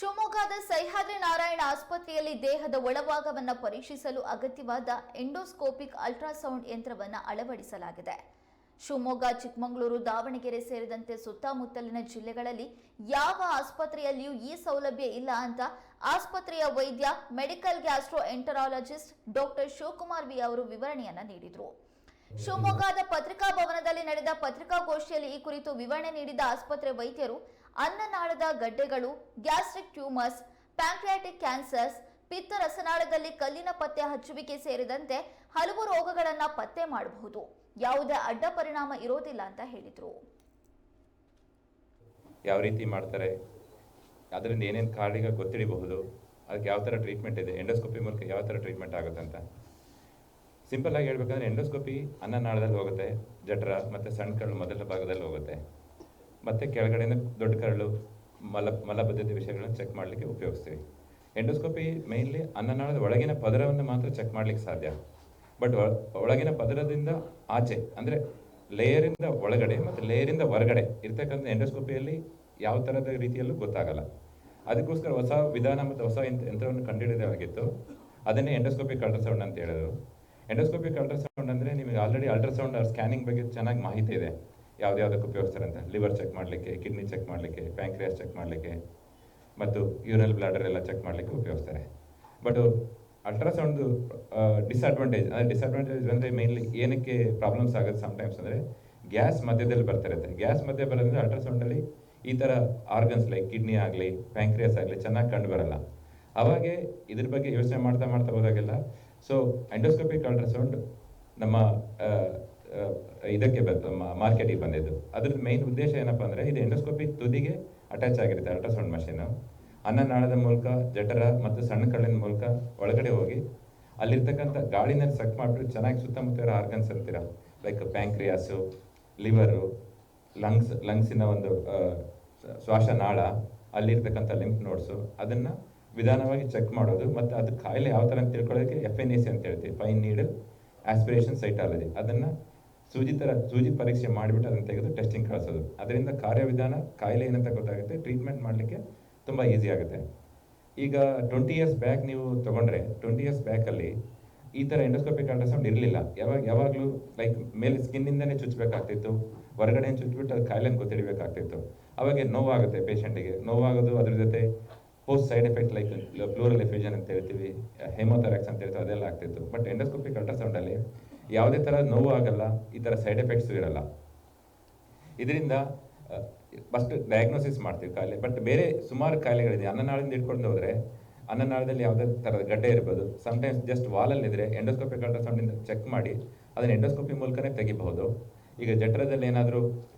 ಶಿವಮೊಗ್ಗದ ಸಹ್ಯಾದ್ರಿ ನಾರಾಯಣ ಆಸ್ಪತ್ರೆಯಲ್ಲಿ ದೇಹದ ಒಳಭಾಗವನ್ನು ಪರೀಕ್ಷಿಸಲು ಅಗತ್ಯವಾದ ಎಂಡೋಸ್ಕೋಪಿಕ್ ಅಲ್ಟ್ರಾಸೌಂಡ್ ಯಂತ್ರವನ್ನು ಅಳವಡಿಸಲಾಗಿದೆ. ಶಿವಮೊಗ್ಗ, ಚಿಕ್ಕಮಗಳೂರು, ದಾವಣಗೆರೆ ಸೇರಿದಂತೆ ಸುತ್ತಮುತ್ತಲಿನ ಜಿಲ್ಲೆಗಳಲ್ಲಿ ಯಾವ ಆಸ್ಪತ್ರೆಯಲ್ಲಿಯೂ ಈ ಸೌಲಭ್ಯ ಇಲ್ಲ ಅಂತ ಆಸ್ಪತ್ರೆಯ ವೈದ್ಯ, medical gastroenterologist doctor Shivakumar V ಅವರು ವಿವರಣೆಯನ್ನು ನೀಡಿದರು. ಶಿವಮೊಗ್ಗದ ಪತ್ರಿಕಾ ಭವನದಲ್ಲಿ ನಡೆದ ಪತ್ರಿಕಾಗೋಷ್ಠಿಯಲ್ಲಿ ಈ ಕುರಿತು ವಿವರಣೆ ನೀಡಿದ ಆಸ್ಪತ್ರೆ ವೈದ್ಯರು ಅನ್ನನಾಳದ ಗಡ್ಡೆಗಳು, ಗ್ಯಾಸ್ಟ್ರಿಕ್ ಟ್ಯೂಮರ್ಸ್, ಪ್ಯಾಂಕ್ರಿಯಾಟಿಕ್ ಕ್ಯಾನ್ಸರ್ಸ್ ಪಿತ್ತ ರಸನಾಳದಲ್ಲಿ ಕಲ್ಲಿನ ಪತ್ತೆ ಹಚ್ಚುವಿಕೆ ಸೇರಿದಂತೆ ಹಲವು ರೋಗಗಳನ್ನು ಪತ್ತೆ ಮಾಡಬಹುದು. ಯಾವುದೇ ಅಡ್ಡ ಪರಿಣಾಮ ಇರೋದಿಲ್ಲ ಅಂತ ಹೇಳಿದರು. ಯಾವ ರೀತಿ ಮಾಡ್ತಾರೆ? ಅದರಿಂದ ಏನೇನು ಕಾರಣಗಳು ಗೊತ್ತಿಡಬಹುದು? ಅದಕ್ಕೆ ಯಾವ ಥರ ಟ್ರೀಟ್ಮೆಂಟ್ ಇದೆ? ಎಂಡೋಸ್ಕೋಪಿ ಮೂಲಕ ಯಾವ ಥರ ಟ್ರೀಟ್ಮೆಂಟ್ ಆಗುತ್ತೆ ಅಂತ ಸಿಂಪಲ್ ಆಗಿ ಹೇಳ್ಬೇಕಂದ್ರೆ ಎಂಡೋಸ್ಕೋಪಿ ಅನ್ನನಾಳದಲ್ಲಿ ಹೋಗುತ್ತೆ, ಜಠರ ಮತ್ತು ಸಣ್ಣ ಕಳ್ಳು ಮೊದಲ ಭಾಗದಲ್ಲಿ ಹೋಗುತ್ತೆ. ಮತ್ತು ಕೆಳಗಡೆಯಿಂದ ದೊಡ್ಡ ಕರಳು, ಮಲ, ಮಲಬದ್ಧತೆ ವಿಷಯಗಳನ್ನು ಚೆಕ್ ಮಾಡಲಿಕ್ಕೆ ಉಪಯೋಗಿಸ್ತೀವಿ. ಎಂಡೋಸ್ಕೋಪಿ ಮೇನ್ಲಿ ಅನ್ನನಾಳದ ಒಳಗಿನ ಪದರವನ್ನು ಮಾತ್ರ ಚೆಕ್ ಮಾಡಲಿಕ್ಕೆ ಸಾಧ್ಯ. ಬಟ್ ಒಳಗಿನ ಪದರದಿಂದ ಆಚೆ, ಅಂದರೆ ಲೇಯರಿಂದ ಒಳಗಡೆ ಮತ್ತು ಲೇಯರಿಂದ ಹೊರಗಡೆ ಇರ್ತಕ್ಕಂಥ ಎಂಡೋಸ್ಕೋಪಿಯಲ್ಲಿ ಯಾವ ಥರದ ರೀತಿಯಲ್ಲೂ ಗೊತ್ತಾಗಲ್ಲ. ಅದಕ್ಕೋಸ್ಕರ ಹೊಸ ವಿಧಾನ ಮತ್ತು ಹೊಸ ಯಂತ್ರ ಯಂತ್ರವನ್ನು ಕಂಡುಹಿಡಿದಾಗಿತ್ತು ಅದನ್ನೇ ಎಂಡೋಸ್ಕೋಪಿಕ್ ಅಲ್ಟ್ರಾಸೌಂಡ್ ಅಂತ ಹೇಳಿದ್ರು. ಎಂಡೋಸ್ಕೋಪಿಕ್ ಅಲ್ಟ್ರಾಸೌಂಡ್ ಅಂದರೆ ನಿಮಗೆ ಆಲ್ರೆಡಿ ಅಲ್ಟ್ರಾಸೌಂಡ್ ಸ್ಕ್ಯಾನಿಂಗ್ ಬಗ್ಗೆ ಚೆನ್ನಾಗಿ ಮಾಹಿತಿ ಇದೆ. ಯಾವ್ದ್ಯಾವ್ದಕ್ಕೆ ಉಪಯೋಗಿಸ್ತಾರೆ ಅಂತ ಲಿವರ್ ಚೆಕ್ ಮಾಡಲಿಕ್ಕೆ ಕಿಡ್ನಿ ಚೆಕ್ ಮಾಡಲಿಕ್ಕೆ ಪ್ಯಾಂಕ್ರಿಯಾಸ್ ಚೆಕ್ ಮಾಡಲಿಕ್ಕೆ, ಮತ್ತು ಯೂರಲ್ ಬ್ಲಾಡರ್ ಎಲ್ಲ ಚೆಕ್ ಮಾಡಲಿಕ್ಕೆ ಉಪಯೋಗಿಸ್ತಾರೆ. ಬಟ್ ಅಲ್ಟ್ರಾಸೌಂಡ್ ಡಿಸ್ಅಡ್ವಾಂಟೇಜ್ ಅಂದರೆ ಡಿಸ್ಅಡ್ವಾಂಟೇಜ್ ಅಂದರೆ ಮೇನ್ಲಿ ಏನಕ್ಕೆ ಪ್ರಾಬ್ಲಮ್ಸ್ ಆಗುತ್ತೆ ಸಮ್ಟೈಮ್ಸ್ ಅಂದರೆ ಗ್ಯಾಸ್ ಮಧ್ಯದಲ್ಲಿ ಬರ್ತಿರುತ್ತೆ ಗ್ಯಾಸ್ ಮಧ್ಯೆ ಬರೋದ್ರಿಂದ ಅಲ್ಟ್ರಾಸೌಂಡಲ್ಲಿ ಈ ಥರ ಆರ್ಗನ್ಸ್ ಲೈಕ್ ಕಿಡ್ನಿ ಆಗಲಿ ಪ್ಯಾಂಕ್ರಿಯಾಸ್ ಆಗಲಿ ಚೆನ್ನಾಗಿ ಕಂಡು ಬರಲ್ಲ. ಅವಾಗೆ ಇದ್ರ ಬಗ್ಗೆ ಯೋಚನೆ ಮಾಡ್ತಾ ಮಾಡ್ತಾ ಹೋದಾಗೆಲ್ಲ ಸೊ ಎಂಡೋಸ್ಕೋಪಿಕ್ ಅಲ್ಟ್ರಾಸೌಂಡ್ ನಮ್ಮ ಇದಕ್ಕೆ ಮಾರ್ಕೆಟಿಗೆ ಬಂದಿದ್ದು. ಅದ್ರದ್ದು ಮೇನ್ ಉದ್ದೇಶ ಏನಪ್ಪ ಅಂದರೆ ಇದು ಎಂಡೋಸ್ಕೋಪಿ ತುದಿಗೆ ಅಟ್ಯಾಚ್ ಆಗಿರುತ್ತೆ ಅಲ್ಟ್ರಾಸೌಂಡ್ ಮಷೀನು ಅನ್ನನಾಳದ ಮೂಲಕ, ಜಠರ ಮತ್ತು ಸಣ್ಣ ಕಳ್ಳಿನ ಮೂಲಕ ಒಳಗಡೆ ಹೋಗಿ ಅಲ್ಲಿರ್ತಕ್ಕಂಥ ಗಾಳಿನಲ್ಲಿ ಸಕ್ ಮಾಡಿಬಿಟ್ಟು ಚೆನ್ನಾಗಿ ಸುತ್ತಮುತ್ತ ಇರೋ ಆರ್ಗನ್ಸ್ ಅಂತೀರ ಲೈಕ್ ಪ್ಯಾಂಕ್ರಿಯಾಸು ಲಿವರು ಲಂಗ್ಸ್ ಲಂಗ್ಸಿನ ಒಂದು ಶ್ವಾಸನಾಳ ಅಲ್ಲಿರ್ತಕ್ಕಂಥ ಲಿಂಫ್ ನೋಡ್ಸು ಅದನ್ನು ವಿಧಾನವಾಗಿ ಚೆಕ್ ಮಾಡೋದು ಮತ್ತು ಅದು ಕಾಯಿಲೆ ಯಾವ ಥರ ಅಂತ ತಿಳ್ಕೊಳ್ಳೋದಕ್ಕೆ ಎಫ್ ಎನ್ ಎ ಸಿ ಅಂತ ಹೇಳ್ತೀವಿ ಫೈನ್ ನೀಡಲ್ ಆಸ್ಪಿರೇಷನ್ ಸೈಟಾಲಜಿ ಅದನ್ನು ಸೂಜಿ ಥರ ಸೂಜಿ ಪರೀಕ್ಷೆ ಮಾಡಿಬಿಟ್ಟು ಅದನ್ನು ತೆಗೆದು ಟೆಸ್ಟಿಂಗ್ ಕಳಿಸೋದು. ಅದರಿಂದ ಕಾರ್ಯವಿಧಾನ, ಕಾಯಿಲೆ ಏನಂತ ಗೊತ್ತಾಗುತ್ತೆ ಟ್ರೀಟ್ಮೆಂಟ್ ಮಾಡಲಿಕ್ಕೆ ತುಂಬ ಈಸಿ ಆಗುತ್ತೆ. ಈಗ ಟ್ವೆಂಟಿ ಇಯರ್ಸ್ ಬ್ಯಾಕ್ ನೀವು ತಗೊಂಡ್ರೆ ಟ್ವೆಂಟಿ ಇಯರ್ಸ್ ಬ್ಯಾಕಲ್ಲಿ ಈ ಥರ ಎಂಡೋಸ್ಕೋಪಿಕ್ ಅಲ್ಟ್ರಾಸೌಂಡ್ ಇರಲಿಲ್ಲ. ಯಾವಾಗ, ಯಾವಾಗಲೂ ಲೈಕ್ ಮೇಲೆ ಸ್ಕಿನ್ನಿಂದನೇ ಚುಚ್ಚಬೇಕಾಗ್ತಿತ್ತು ಹೊರಗಡೆ ಚುಚ್ಚಿಬಿಟ್ಟು ಅದು ಕಾಯಿಲೆನ ಗೊತ್ತಿಡಬೇಕಾಗ್ತಿತ್ತು. ಅವಾಗ ನೋವಾಗುತ್ತೆ ಪೇಷಂಟಿಗೆ ನೋವಾಗೋದು ಅದ್ರ ಜೊತೆ post side effect like pleural effusion ಅಂತ ಹೇಳ್ತೀವಿ, ಹೆಮೋಥೆರಾಕ್ಸ್ ಅಂತ ಹೇಳ್ತೀವಿ, ಅದೆಲ್ಲ ಆಗ್ತಿತ್ತು. ಬಟ್ ಎಂಡೋಸ್ಕೋಪಿಕ್ ಅಲ್ಟ್ರಾಸೌಂಡಲ್ಲಿ ಯಾವುದೇ ಥರ ನೋವು ಆಗಲ್ಲ, ಈ ಥರ ಸೈಡ್ ಎಫೆಕ್ಟ್ಸು ಇರಲ್ಲ. ಇದರಿಂದ ಫಸ್ಟ್ ಡಯಾಗ್ನೋಸಿಸ್ ಮಾಡ್ತೀವಿ ಕಾಯಿಲೆ. ಬಟ್ ಬೇರೆ ಸುಮಾರು ಕಾಯಿಲೆಗಳಿದೆ. ಅನ್ನನಾಳದಿಂದ ಇಟ್ಕೊಂಡು ಹೋದರೆ, ಅನ್ನನಾಳದಲ್ಲಿ ಯಾವುದೇ ಥರದ ಗಡ್ಡೆ ಇರ್ಬೋದು. ಸಮ್ಟೈಮ್ಸ್ ಜಸ್ಟ್ ವಾಲಲ್ಲಿದ್ದರೆ ಎಂಡೋಸ್ಕೋಪಿಕ್ ಅಲ್ಟ್ರಾಸೌಂಡಿಂದ ಚೆಕ್ ಮಾಡಿ, ಅದನ್ನು ಎಂಡೋಸ್ಕೋಪಿ ಮೂಲಕನೇ ತೆಗಿಬಹುದು. ಈಗ ಜಠರದಲ್ಲಿ ಏನಾದರೂ